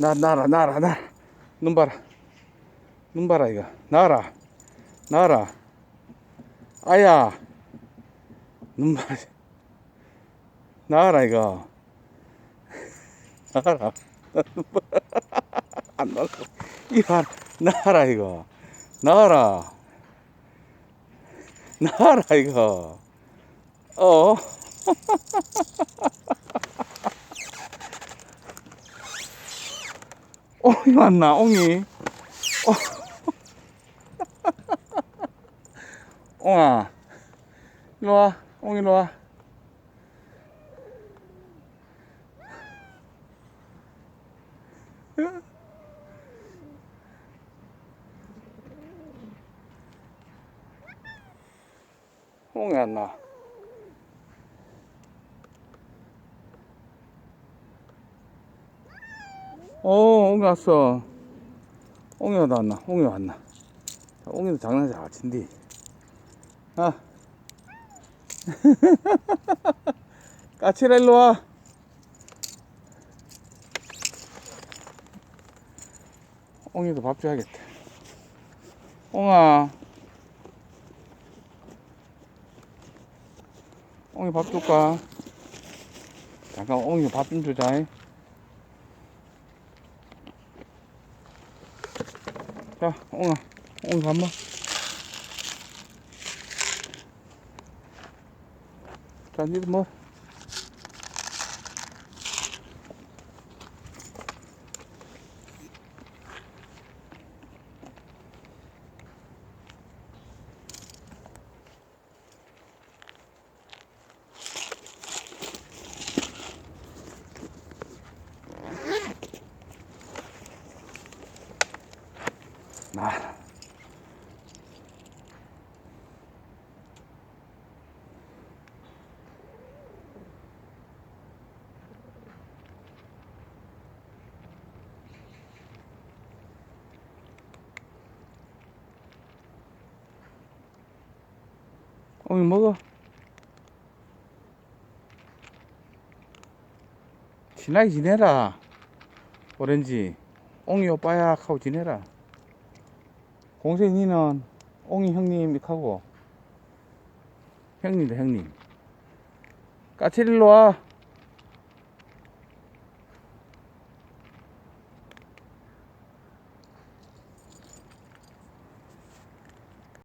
나, 나라, 나라, 나라. 눈 봐라. 눈 봐라, 이거. 나라. 나라. 아야. 눈 봐라. 나라, 이거. 나라. 안 나라. 이거, 나라, 이거. 나라. 나라, 이거. 어. 옹이 왔나, 옹이? 어. 옹아. 일로 와. 옹이 일로 와. 옹이 왔나? 어, 옹이 왔어. 옹이 왔나? 옹이 왔나? 자, 옹이도 장난 잘 친디. 아. 까칠해, 일로 와. 옹이도 밥 줘야겠다. 옹아. 옹이 밥 줄까? 잠깐 옹이 밥 좀 주자. 잉. 자, 옹아, 옹이 밥 먹. 자, 니도 뭐. 나. 옹이 먹어. 친하게 지내라. 오렌지. 옹이 오빠야 하고 지내라. 공생이는 옹이 형님 하고. 형님도 형님. 까칠일로 와